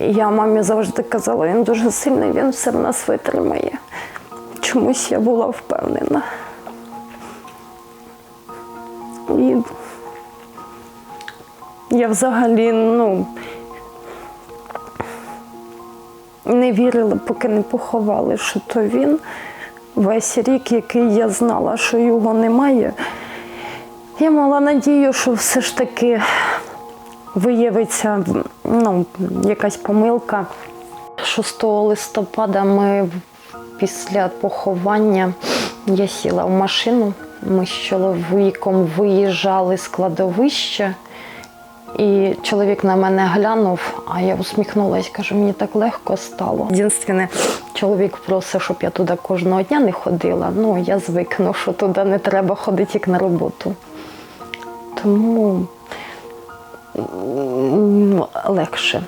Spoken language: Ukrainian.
Я мамі завжди казала, він дуже сильний, він все в нас витримає. Чомусь я була впевнена. І я взагалі, ну, не вірила, поки не поховали, що то він. Весь рік, який я знала, що його немає, я мала надію, що все ж таки виявиться ну, якась помилка. 6 листопада ми після поховання я сіла в машину. Ми з чоловіком виїжджали з кладовища, і чоловік на мене глянув, а я усміхнулася, кажу, мені так легко стало. Єдине, чоловік просить, щоб я туди кожного дня не ходила. Ну, я звикну, що туди не треба ходити як на роботу. Тому легше.